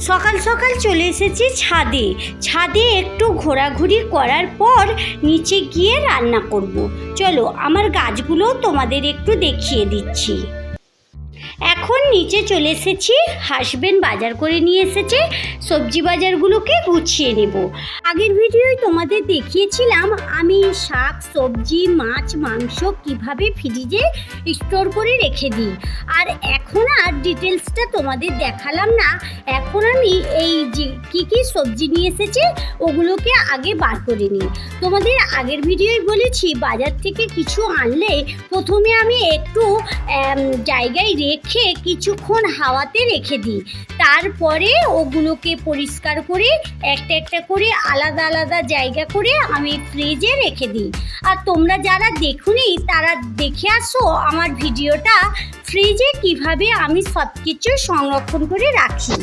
সকাল সকাল চলে এসেছি ছাদে। ছাদে একটু ঘোরাঘুরি করার পর নিচে গিয়ে রান্না করব। চলো, আমার গাছগুলো তোমাদের একটু দেখিয়ে দিচ্ছি। এখন নিচে চলে এসেছি হাসবেন্ড বাজার করে নিয়ে এসেছে, সবজি বাজারগুলোকে গুছিয়ে নেব। আগের ভিডিওয় তোমাদের দেখিয়েছিলাম আমি শাক, সবজি, মাছ, মাংস কীভাবে ফ্রিজে স্টোর করে রেখে দিই। আর এখন আর ডিটেলসটা তোমাদের দেখালাম না, এখন আমি এই যে কী কী সবজি নিয়ে এসেছে, ওগুলোকে আগে বার করে নিই। তোমাদের আগের ভিডিওয় বলেছি, বাজার থেকে কিছু আনলে প্রথমে আমি একটু জায়গায় রেখে কিছুক্ষণ হাওয়াতে রেখে দিই। তারপরে ওগুলোকে পরিষ্কার করে একটা একটা করে আলাদা আলাদা জায়গা করে আমি ফ্রিজে রেখে দিই। আর তোমরা যারা দেখুনি, তারা দেখে আসো আমার ভিডিওটা ফ্রিজে কীভাবে আমি সব কিছু সংরক্ষণ করে রাখি।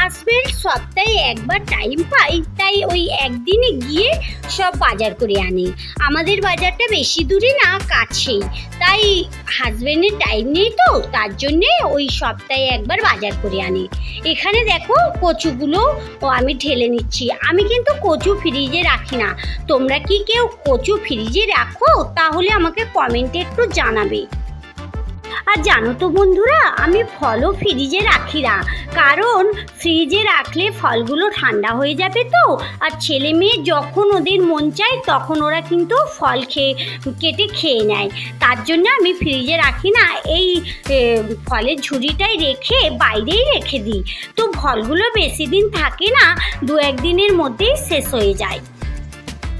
হাজবেন্ড সপ্তাহে একবার টাইম পাই, তাই ওই একদিনে গিয়ে সব বাজার করে আনে। আমাদের বাজারটা বেশি দূরে না, কাছেই। তাই হাজবেন্ডের টাইম নেই তো, তার জন্যে ওই সপ্তাহে একবার বাজার করে আনে। এখানে দেখো কচুগুলো, ও আমি ঢেলে নিচ্ছি। আমি কিন্তু কচু ফ্রিজে রাখি না। তোমরা কি কেউ কচু ফ্রিজে রাখো? তাহলে আমাকে কমেন্টে একটু জানাবে। আর জানো তো বন্ধুরা, আমি ফলও ফ্রিজে রাখি না। কারণ ফ্রিজে রাখলে ফলগুলো ঠান্ডা হয়ে যাবে তো, আর ছেলে মেয়ে যখন ওদের মন চায় তখন ওরা কিন্তু ফল খেয়ে, কেটে খেয়ে নেয়। তার জন্য আমি ফ্রিজে রাখি না, এই ফলের ঝুড়িটাই রেখে বাইরেই রেখে দিই। তো ফলগুলো বেশি দিন থাকে না দু একদিনের মধ্যেই শেষ হয়ে যায়।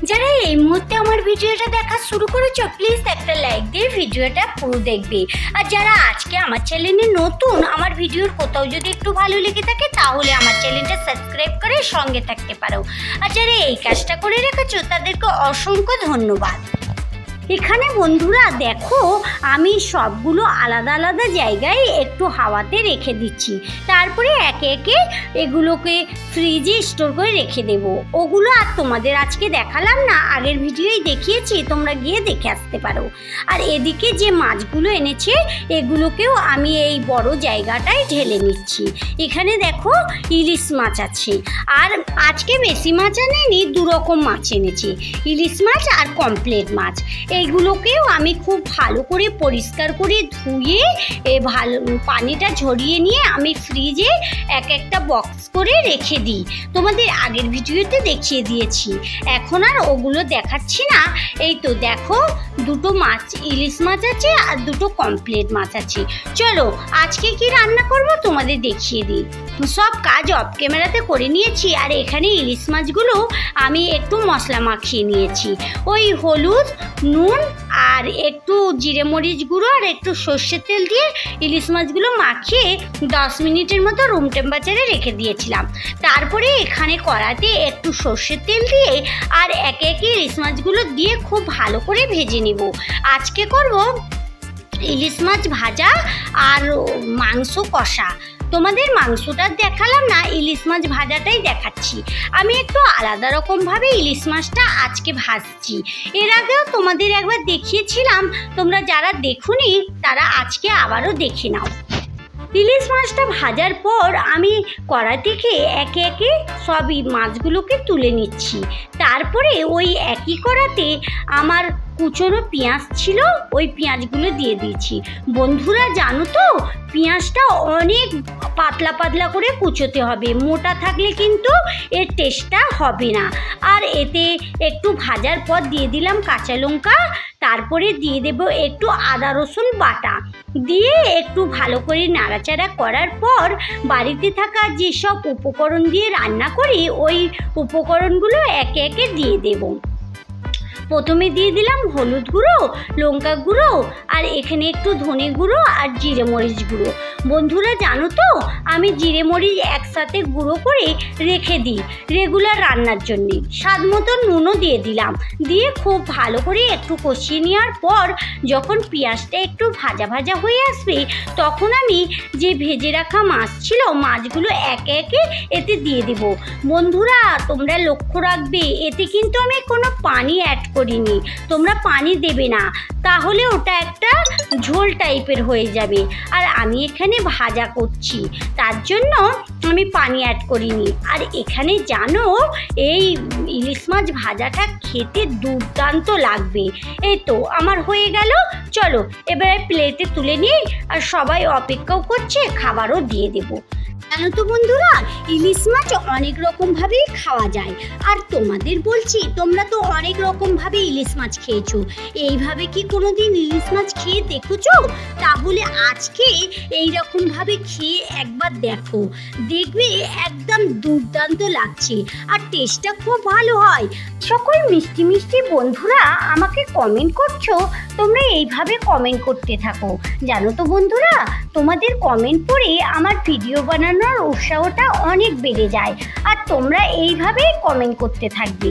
যারা এই মুহূর্তে আমার ভিডিওটা দেখা শুরু করেছ প্লিজ একটা লাইক দিয়ে ভিডিওটা পুরো দেখবে। আর যারা আজকে আমার চ্যানেলে নতুন, আমার ভিডিওর কোথাও যদি একটু ভালো লেগে থাকে, তাহলে আমার চ্যানেলটা সাবস্ক্রাইব করে সঙ্গে থাকতে পারো। আর যারা এই কাজটা করে রেখেছো, তাদেরকে অসংখ্য ধন্যবাদ। এখানে বন্ধুরা দেখো, আমি সবগুলো আলাদা আলাদা জায়গায় একটু হাওয়াতে রেখে দিচ্ছি। তারপরে একে একে এগুলোকে ফ্রিজে স্টোর করে রেখে দেব। ওগুলো আর তোমাদের আজকে দেখালাম না, আগের ভিডিওই দেখিয়েছি, তোমরা গিয়ে দেখে আসতে পারো। আর এদিকে যে মাছগুলো এনেছে, এগুলোকেও আমি এই বড় জায়গাটায় ঢেলে নিচ্ছি। এখানে দেখো ইলিশ মাছ আছে। আর আজকে বেশি মাছ আনেনি দু রকম মাছ এনেছি। ইলিশ মাছ আর কমপ্লেট মাছ। এইগুলোকেও আমি খুব ভালো করে পরিষ্কার করে ধুয়ে, এ ভালো পানিটা ঝরিয়ে নিয়ে আমি ফ্রিজে এক একটা বক্স করে রেখে দিই। তোমাদের আগের ভিডিওতে দেখিয়ে দিয়েছি। এখন আর ওগুলো দেখাচ্ছি না। এই তো দেখো, দুটো মাছ, ইলিশ মাছ আছে আর দুটো কমপ্লেট মাছ আছে। চলো, আজকে কি রান্না করব তোমাদের দেখিয়ে দিই। সব কাজ অফ ক্যামেরাতে করে নিয়েছি আর এখানে ইলিশ মাছগুলো আমি একটু মশলা মাখিয়ে নিয়েছি। ওই হলুদ নুন আর একটু জিরে মরিচ গুঁড়ো আর একটু সর্ষের তেল দিয়ে ইলিশ মাছগুলো মাখিয়ে দশ মিনিটের মতো রুম টেম্পারেচারে রেখে দিয়েছিলাম। তারপরে এখানে কড়াতে একটু সর্ষের তেল দিয়ে আর একে একে ইলিশ মাছগুলো দিয়ে খুব ভালো করে ভেজে নেব। আজকে করব ইলিশ মাছ ভাজা আর মাংস কষা। তোমাদের মাংসটা দেখালাম না, ইলিশ মাছ ভাজাটাই দেখাচ্ছি। আমি একটু আলাদা রকমভাবে ইলিশ মাছটা আজকে ভাজছি। এর আগেও তোমাদের একবার দেখিয়েছিলাম, তোমরা যারা দেখুনি, তারা আজকে আবারও দেখে নাও। ইলিশ মাছটা ভাজার পর আমি কড়া থেকে একে একে সবই মাছগুলোকে তুলে নিচ্ছি। তারপরে ওই একই কড়াতে আমার কুচোনো পেঁয়াজ ছিল, ওই পেঁয়াজগুলো দিয়ে দিয়েছি। বন্ধুরা, জানো তো, পেঁয়াজটা অনেক পাতলা পাতলা করে কুচোতে হবে। মোটা থাকলে কিন্তু এর টেস্টটা হবে না। আর এতে একটু ভাজার পর দিয়ে দিলাম কাঁচা লঙ্কা, তারপরে দিয়ে দেব একটু আদা, রসুন বাটা। দিয়ে একটু ভালো করে নাড়াচাড়া করার পর বাড়িতে থাকা যেসব উপকরণ দিয়ে রান্না করি, ওই উপকরণগুলো একে একে দিয়ে দেবো। প্রথমে দিয়ে দিলাম হলুদ গুঁড়ো, লঙ্কা গুঁড়ো আর এখানে একটু ধনে গুঁড়ো আর জিরে মরিচ গুঁড়ো। বন্ধুরা, জানো তো? আমি জিরে মরিচ একসাথে গুঁড়ো করে রেখে দিই রেগুলার রান্নার জন্যে। স্বাদ মতো নুনও দিয়ে দিলাম। দিয়ে খুব ভালো করে একটু কষিয়ে নেওয়ার পর যখন পেঁয়াজটা একটু ভাজা ভাজা হয়ে আসবে, তখন আমি যে ভেজে রাখা মাছ ছিল, মাছগুলো একে একে এতে দিয়ে দেব। বন্ধুরা, তোমরা লক্ষ্য রাখবে, এতে কিন্তু আমি কোনো পানি অ্যাড করিনি। তোমরা পানি দেবে না। তাহলে ওটা একটা ঝোল টাইপের হয়ে যাবে। আর আমি এখানে ভাজা করছি। তার জন্য আমি পানি অ্যাড করিনি। আর এখানে জানো, এই ইলিশ মাছ ভাজাটা খেতে দুর্দান্ত লাগবে। এই তো, আমার হয়ে গেল। চলো, এবারে প্লেটে তুলে নিই। আর সবাই অপেক্ষাও করছে, খাবারও দিয়ে দেবো। জানো তো বন্ধুরা, ইলিশ মাছ অনেক রকমভাবেই খাওয়া যায়। আর তোমাদের বলছি, তোমরা তো অনেক রকমভাবে ইলিশ মাছ খেয়েছো। এইভাবে কি কোনোদিন ইলিশ মাছ খেয়ে দেখেছ? তাহলে আজকে এই রকমভাবে খেয়ে একবার দেখো। দেখবে একদম দুর্দান্ত লাগছে। আর টেস্টটা খুব ভালো হয়। সকল মিষ্টি মিষ্টি বন্ধুরা আমাকে কমেন্ট করছ, তোমরা এইভাবে কমেন্ট করতে থাকো। জানো তো বন্ধুরা, তোমাদের কমেন্ট পড়ে আমার ভিডিও বানানোর উৎসাহটা অনেক বেড়ে যায়। আর তোমরা এইভাবেই কমেন্ট করতে থাকবে।